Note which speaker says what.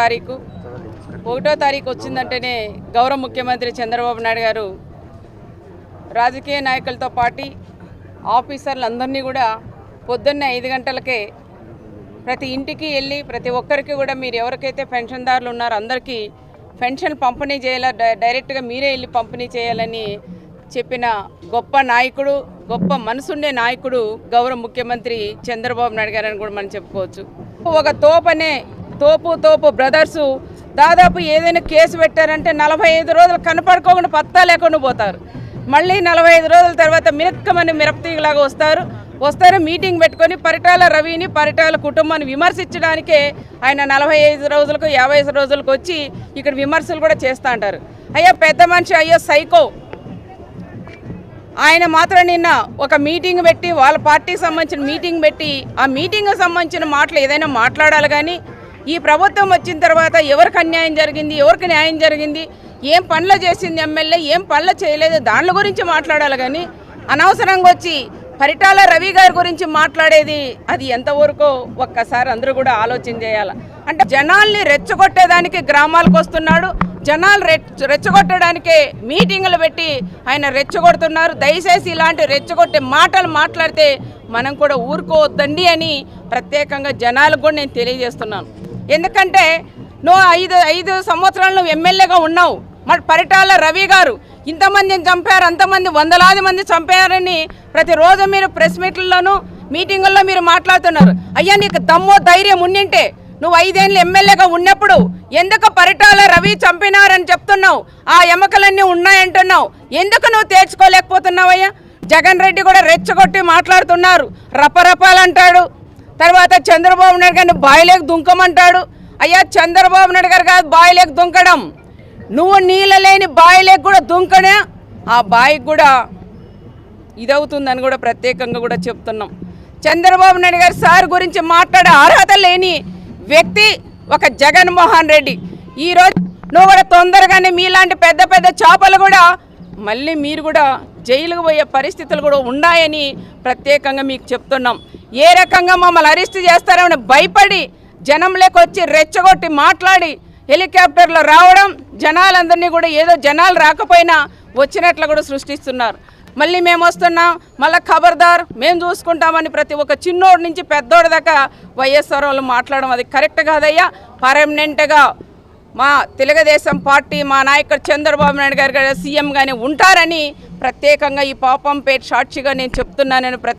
Speaker 1: తారీఖు. ఒకటో తారీఖు వచ్చిందంటేనే గౌరవ ముఖ్యమంత్రి చంద్రబాబు నాయుడు గారు రాజకీయ నాయకులతో పాటు ఆఫీసర్లందరినీ కూడా పొద్దున్నే ఐదు గంటలకే ప్రతి ఇంటికి వెళ్ళి ప్రతి ఒక్కరికి కూడా మీరు ఎవరికైతే పెన్షన్దారులు ఉన్నారో అందరికీ పెన్షన్ పంపిణీ చేయాల? డై- డైరెక్ట్గా మీరే వెళ్ళి పంపిణీ చేయాలని చెప్పిన గొప్ప నాయకుడు గొప్ప మనసుండే నాయకుడు గౌరవ ముఖ్యమంత్రి చంద్రబాబు నాయుడు గారు అని కూడా మనం చెప్పుకోవచ్చు. ఒక తోపనే తోపు తోపు బ్రదర్సు దాదాపు ఏదైనా కేసు పెట్టారంటే నలభై ఐదు రోజులు కనపడుకోకుండా పత్తా లేకుండా పోతారు. మళ్ళీ నలభై ఐదు రోజుల తర్వాత మిరక్కమని మిరపతీగలాగా వస్తారు. వస్తారు మీటింగ్ పెట్టుకొని పరిటాల రవిని పరిటాల కుటుంబాన్ని విమర్శించడానికే ఆయన నలభై ఐదు రోజులకు యాభై ఐదు రోజులకు వచ్చి ఇక్కడ విమర్శలు కూడా చేస్తూ అంటారు. అయ్యో పెద్ద మనిషి అయ్యో సైకో. ఆయన మాత్రం నిన్న ఒక మీటింగ్ పెట్టి వాళ్ళ పార్టీకి సంబంధించిన మీటింగ్ పెట్టి ఆ మీటింగ్కి సంబంధించిన మాటలు ఏదైనా మాట్లాడాలి కానీ ఈ ప్రభుత్వం వచ్చిన తర్వాత ఎవరికి అన్యాయం జరిగింది ఎవరికి న్యాయం జరిగింది ఏం పనులు చేసింది ఎమ్మెల్యే ఏం పనులు చేయలేదు దాని గురించి మాట్లాడాలి కానీ అనవసరంగా వచ్చి పరిటాల రవి గారి గురించి మాట్లాడేది అది ఎంతవరకు ఒక్కసారి అందరూ కూడా ఆలోచన చేయాలి. అంటే జనాల్ని రెచ్చగొట్టేదానికి గ్రామాలకు వస్తున్నాడు జనాలు రెచ్చ రెచ్చగొట్టడానికే మీటింగులు పెట్టి ఆయన రెచ్చగొడుతున్నారు. దయచేసి ఇలాంటి రెచ్చగొట్టే మాటలు మాట్లాడితే మనం కూడా ఊరుకోవద్దండి అని ప్రత్యేకంగా జనాలకు కూడా నేను తెలియజేస్తున్నాను. ఎందుకంటే నువ్వు ఐదు ఐదు సంవత్సరాలు నువ్వు ఎమ్మెల్యేగా ఉన్నావు. మరి పరిటాల రవి గారు ఇంతమందిని చంపారు అంతమంది వందలాది మంది చంపారని ప్రతిరోజు మీరు ప్రెస్ మీట్లలోనూ మీటింగుల్లో మీరు మాట్లాడుతున్నారు. అయ్యా నీకు దమ్మో ధైర్యం ఉండింటే నువ్వు ఐదేళ్ళు ఎమ్మెల్యేగా ఉన్నప్పుడు ఎందుకు పరిటాల రవి చంపినారని చెప్తున్నావు? ఆ ఎమకలన్నీ ఉన్నాయంటున్నావు. ఎందుకు నువ్వు తేర్చుకోలేకపోతున్నావయ్యా జగన్ రెడ్డి కూడా రెచ్చగొట్టి మాట్లాడుతున్నారు. రపరపాలంటాడు. తర్వాత చంద్రబాబు నాయుడు గారిని బాయిలేకి దుంకమంటాడు. అయ్యా చంద్రబాబు నాయుడు గారు కాదు బాయిలేకి దుంకడం. నువ్వు నీళ్ళ లేని బాయిలేకి కూడా దుంకనే ఆ బాయికి కూడా ఇదవుతుందని కూడా ప్రత్యేకంగా కూడా చెప్తున్నాం. చంద్రబాబు నాయుడు గారు సార్ గురించి మాట్లాడే అర్హత లేని వ్యక్తి ఒక జగన్మోహన్ రెడ్డి. ఈరోజు నువ్వు కూడా తొందరగానే మీలాంటి పెద్ద పెద్ద చేపలు కూడా మళ్ళీ మీరు కూడా జైలుకు పోయే పరిస్థితులు కూడా ఉన్నాయని ప్రత్యేకంగా మీకు చెప్తున్నాం. ఏ రకంగా మమ్మల్ని అరెస్ట్ చేస్తారని భయపడి జనం లేకొచ్చి రెచ్చగొట్టి మాట్లాడి హెలికాప్టర్లో రావడం జనాలందరినీ కూడా ఏదో జనాలు రాకపోయినా వచ్చినట్లు కూడా సృష్టిస్తున్నారు. మళ్ళీ మేము వస్తున్నాం మళ్ళీ ఖబర్దార్ మేము చూసుకుంటామని ప్రతి ఒక్క చిన్నోడి నుంచి పెద్దోడి దాకా వైఎస్ఆర్ వాళ్ళు మాట్లాడడం అది కరెక్ట్ కాదయ్యా. పర్మనెంట్గా మా తెలుగుదేశం పార్టీ మా నాయకుడు చంద్రబాబు నాయుడు గారు సీఎం కానీ ఉంటారని ప్రత్యేకంగా ఈ పాపంపేట సాక్షిగా నేను చెప్తున్నానని ప్రతి